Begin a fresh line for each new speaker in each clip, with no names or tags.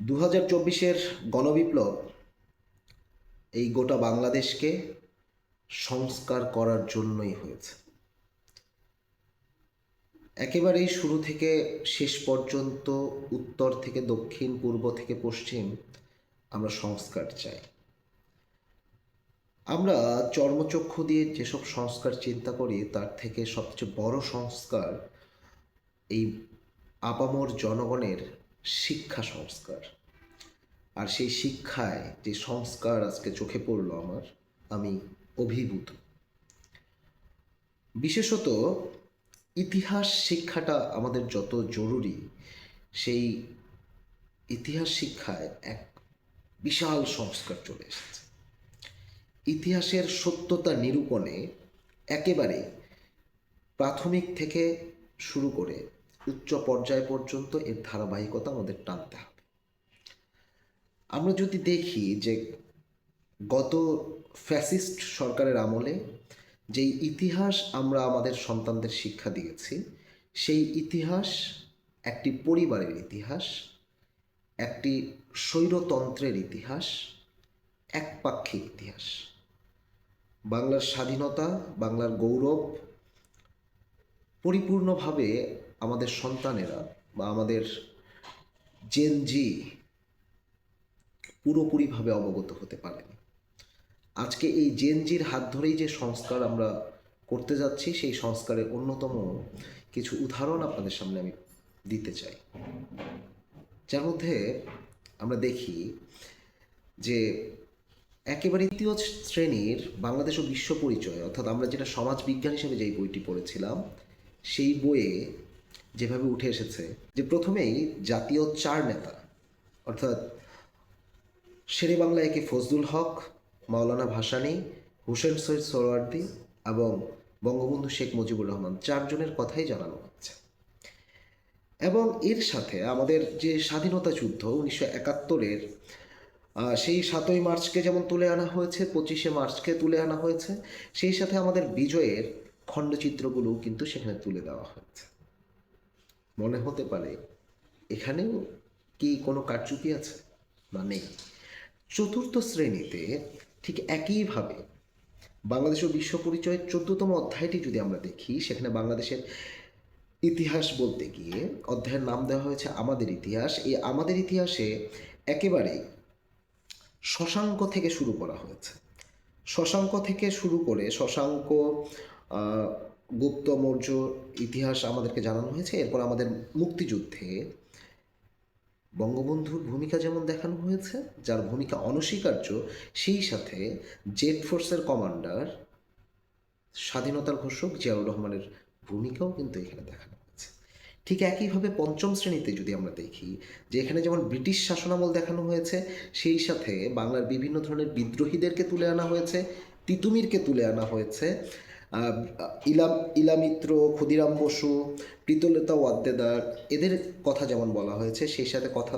দু হাজার চব্বিশের গণবিপ্লব এই গোটা বাংলাদেশকে সংস্কার করার জন্যই হয়েছে। একেবারেই শুরু থেকে শেষ পর্যন্ত উত্তর থেকে দক্ষিণ, পূর্ব থেকে পশ্চিম আমরা সংস্কার চাই। আমরা চর্মচক্ষু দিয়ে যেসব সংস্কার চিন্তা করি, তার থেকে সবচেয়ে বড় সংস্কার এই আপামর জনগণের শিক্ষা সংস্কার। আর সেই শিক্ষায় যে সংস্কার আজকে চোখে পড়ল আমার, আমি অভিভূত। বিশেষত ইতিহাস শিক্ষাটা আমাদের যত জরুরি, সেই ইতিহাস শিক্ষায় এক বিশাল সংস্কার চলে এসেছে। ইতিহাসের সত্যতা নিরূপণে একেবারে প্রাথমিক থেকে শুরু করে উচ্চ পর্যায় পর্যন্ত এর ধারাবাহিকতা আমাদের টানতে হবে। আমরা যদি দেখি যে গত ফ্যাসিস্ট সরকারের আমলে যেই ইতিহাস আমরা আমাদের সন্তানদের শিক্ষা দিয়েছি, সেই ইতিহাস একটি পরিবারের ইতিহাস, একটি স্বৈরতন্ত্রের ইতিহাস, একপাক্ষিক ইতিহাস। বাংলার স্বাধীনতা, বাংলার গৌরব পরিপূর্ণভাবে আমাদের সন্তানেরা বা আমাদের জেনজি পুরোপুরিভাবে অবগত হতে পারেনি। আজকে এই জেনজির হাত ধরেই যে সংস্কার আমরা করতে যাচ্ছি, সেই সংস্কারের অন্যতম কিছু উদাহরণ আপনাদের সামনে আমি দিতে চাই। যার মধ্যে আমরা দেখি যে একেবারে তৃতীয় শ্রেণির বাংলাদেশ ও বিশ্ব পরিচয়, অর্থাৎ আমরা যেটা সমাজ বিজ্ঞান হিসেবে যেই বইটি পড়েছিলাম সেই বইয়ে যেভাবে উঠে এসেছে যে প্রথমেই জাতীয় চার নেতা, অর্থাৎ শেরে বাংলা একে ফজলুল হক, মাওলানা ভাসানি, হুসেন সৈয়দ সোহরাওয়ার্দী এবং বঙ্গবন্ধু শেখ মুজিবুর রহমান চারজনের কথাই জানানো হচ্ছে এবং এর সাথে আমাদের যে স্বাধীনতা যুদ্ধ উনিশশো একাত্তরের সেই সাতই মার্চকে যেমন তুলে আনা হয়েছে, পঁচিশে মার্চকে তুলে আনা হয়েছে, সেই সাথে আমাদের বিজয়ের খণ্ডচিত্রগুলোও কিন্তু সেখানে তুলে দেওয়া হয়েছে। মনে হতে পারে এখানেও কি কোনো কারচুপি আছে না নেই? চতুর্থ শ্রেণীতে ঠিক একইভাবে বাংলাদেশ ও বিশ্ব পরিচয়ের চোদ্দতম অধ্যায়টি যদি আমরা দেখি, সেখানে বাংলাদেশের ইতিহাস বলতে গিয়ে অধ্যায়ের নাম দেওয়া হয়েছে আমাদের ইতিহাস। এই আমাদের ইতিহাসে একেবারেই শশাঙ্ক থেকে শুরু করা হয়েছে। শশাঙ্ক থেকে শুরু করে শশাঙ্ক গুপ্ত মৌর্য ইতিহাস আমাদেরকে জানানো হয়েছে, এরপর আমাদের মুক্তিযুদ্ধে বঙ্গবন্ধুর ভূমিকা যেমন দেখানো হয়েছে, যার ভূমিকা অনস্বীকার্য, সেই সাথে জেড ফোর্সের কমান্ডার স্বাধীনতার ঘোষক জিয়াউর রহমানের ভূমিকাও কিন্তু এখানে দেখানো হয়েছে। ঠিক একইভাবে পঞ্চম শ্রেণীতে যদি আমরা দেখি, যে এখানে যেমন ব্রিটিশ শাসনামল দেখানো হয়েছে, সেই সাথে বাংলার বিভিন্ন ধরনের বিদ্রোহীদেরকে তুলে আনা হয়েছে, তিতুমিরকে তুলে আনা হয়েছে ইলাম, ইলামিত্র, ক্ষুদিরাম বসু, প্রীতলতা ওয়াদ্দেদার, এদের কথা যেমন বলা হয়েছে, সেই সাথে কথা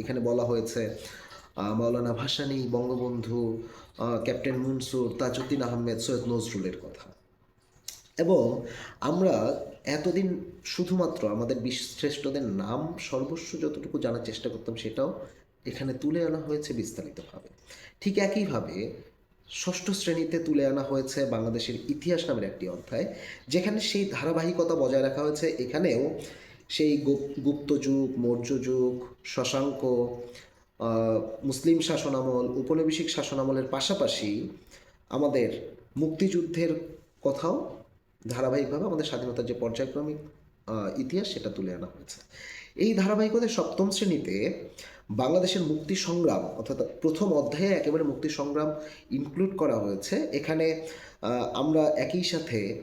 এখানে বলা হয়েছে মাওলানা ভাসানী, বঙ্গবন্ধু ক্যাপ্টেন মুনসুর, তাজউদ্দিন আহমেদ, সৈয়দ নজরুলের কথা। এবং আমরা এতদিন শুধুমাত্র আমাদের বিশ্রেষ্ঠদের নাম সর্বস্ব যতটুকু জানার চেষ্টা করতাম, সেটাও এখানে তুলে আনা হয়েছে বিস্তারিতভাবে। ঠিক একইভাবে ষষ্ঠ শ্রেণীতে তুলে আনা হয়েছে বাংলাদেশের ইতিহাস নামের একটি অধ্যায়, যেখানে সেই ধারাবাহিকতা বজায় রাখা হয়েছে। এখানেও সেই গুপ- গুপ্ত যুগ, মৌর্য যুগ, শশাঙ্ক মুসলিম শাসনামল উপনিবেশিক শাসনামলের পাশাপাশি আমাদের মুক্তিযুদ্ধের কথাও ধারাবাহিকভাবে আমাদের স্বাধীনতার যে পর্যায়ক্রমিক ইতিহাস সেটা তুলে আনা হয়েছে। এই ধারাবাহিকতায় সপ্তম শ্রেণীতে বাংলাদেশের মুক্তি সংগ্রাম অর্থাৎ প্রথম অধ্যায়ে একেবারে মুক্তি সংগ্রাম ইনক্লুড করা হয়েছে। এখানে আমরা একই সাথে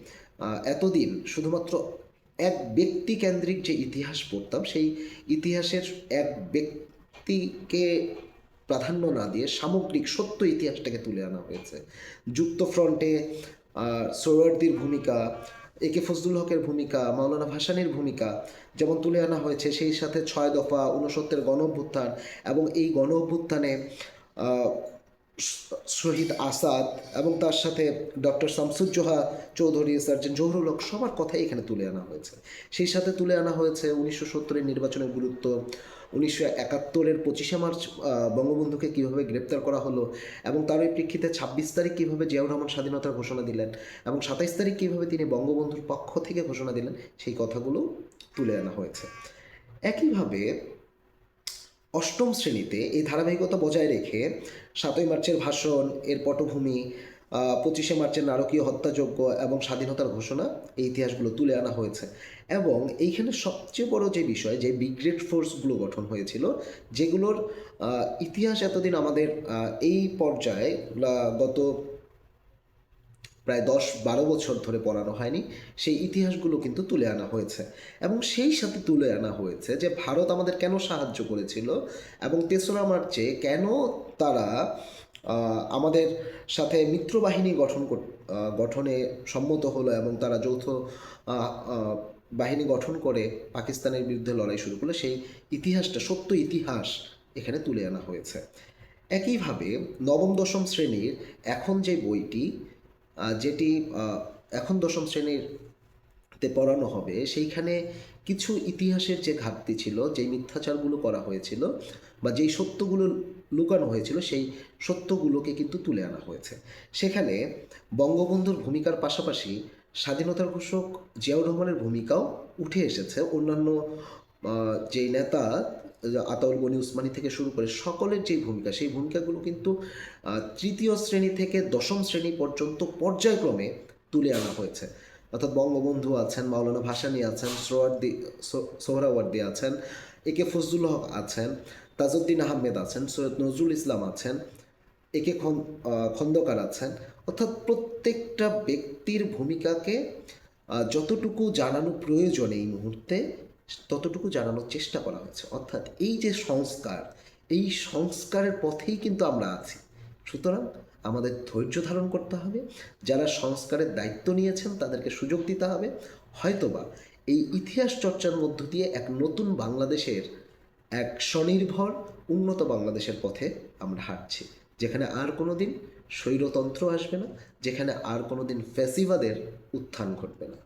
এতদিন শুধুমাত্র এক ব্যক্তি কেন্দ্রিক যে ইতিহাস পড়তাম সেই ইতিহাসের এক ব্যক্তিকে প্রাধান্য না দিয়ে সামগ্রিক সত্য ইতিহাসটাকে তুলে আনা হয়েছে। যুক্ত ফ্রন্টে আহ, ভূমিকা এ কে ফজলুল হকের ভূমিকা, মাওলানা ভাসানীর ভূমিকা যেমন তুলে আনা হয়েছে, সেই সাথে ছয় দফা ঊনসত্তরের গণ অভ্যুত্থান এবং এই গণ অভ্যুত্থানে শহীদ আসাদ এবং তার সাথে ডক্টর শামসুজ্জোহা চৌধুরী সার্জন জহুরুল হক সবার কথাই এখানে তুলে আনা হয়েছে। সেই সাথে তুলে আনা হয়েছে উনিশশো সত্তরের নির্বাচনের গুরুত্ব উনিশশো একাত্তরের পঁচিশে মার্চ বঙ্গবন্ধুকে কীভাবে গ্রেপ্তার করা হলো এবং তার ওই প্রেক্ষিতে ছাব্বিশ তারিখ কীভাবে জিয়াউর রহমান স্বাধীনতার ঘোষণা দিলেন এবং সাতাইশ তারিখ কীভাবে তিনি বঙ্গবন্ধুর পক্ষ থেকে ঘোষণা দিলেন, সেই কথাগুলো তুলে আনা হয়েছে। একইভাবে অষ্টম শ্রেণীতে এই ধারাবাহিকতা বজায় রেখে সাতই মার্চের ভাষণ, এর পটভূমি পঁচিশে মার্চের নারকীয় হত্যাযজ্ঞ এবং স্বাধীনতার ঘোষণা এই ইতিহাসগুলো তুলে আনা হয়েছে। এবং এইখানে সবচেয়ে বড় যে বিষয়, যে ব্রিগেড ফোর্সগুলো গঠন হয়েছিল, যেগুলোর ইতিহাস এতদিন আমাদের এই পর্যায়ে গত প্রায় দশ বারো বছর ধরে পড়ানো হয়নি, সেই ইতিহাসগুলো কিন্তু তুলে আনা হয়েছে। এবং সেই সাথে তুলে আনা হয়েছে যে ভারত আমাদের কেন সাহায্য করেছিল এবং তেসরা মার্চে কেন তারা আমাদের সাথে মিত্রবাহিনী গঠন গঠনে সম্মত হলো এবং তারা যৌথ বাহিনী গঠন করে পাকিস্তানের বিরুদ্ধে লড়াই শুরু করল সেই ইতিহাসটা, সত্য ইতিহাস এখানে তুলে আনা হয়েছে। একইভাবে নবম, দশম শ্রেণির এখন যে বইটি যেটি এখন দশম শ্রেণির তে পড়ানো হবে, সেইখানে কিছু ইতিহাসের যে ঘাটতি ছিল, যেই মিথ্যাচারগুলো করা হয়েছিল বা যেই সত্যগুলো লুকানো হয়েছিল, সেই সত্যগুলোকে কিন্তু তুলে আনা হয়েছে। সেখানে বঙ্গবন্ধুর ভূমিকার পাশাপাশি স্বাধীনতার ঘোষক জিয়াউর রহমানের ভূমিকাও উঠে এসেছে। অন্যান্য যেই নেতা, আতাউল গনি উসমানী থেকে শুরু করে সকলের যে ভূমিকা, সেই ভূমিকাগুলো কিন্তু তৃতীয় শ্রেণি থেকে দশম শ্রেণি পর্যন্ত পর্যায়ক্রমে তুলে আনা হয়েছে। অর্থাৎ বঙ্গবন্ধু আছেন, মাওলানা ভাসানী আছেন, সোহরাওয়ার্দী সোহরাওয়ার্দী আছেন, এ কে ফজলুল হক আছেন, তাজউদ্দিন আহমেদ আছেন, সৈয়দ নজরুল ইসলাম আছেন, এ কে খন্দকার আছেন। অর্থাৎ প্রত্যেকটা ব্যক্তির ভূমিকাকে যতটুকু জানানো প্রয়োজন এই মুহূর্তে, ততটুকু জানানোর চেষ্টা করা হয়েছে। অর্থাৎ এই যে সংস্কার, এই সংস্কারের পথেই কিন্তু আমরা আছি। সুতরাং আমাদের ধৈর্য ধারণ করতে হবে। যারা সংস্কারের দায়িত্ব নিয়েছেন, তাদেরকে সুযোগ দিতে হবে। হয়তোবা এই ইতিহাস চর্চার মধ্য দিয়ে এক নতুন বাংলাদেশের এক স্বনির্ভর, উন্নত বাংলাদেশের পথে আমরা হাঁটছি, যেখানে আর কোনো দিন স্বৈরতন্ত্র আসবে না, যেখানে আর কোনো দিন ফ্যাসিবাদের উত্থান ঘটবে না।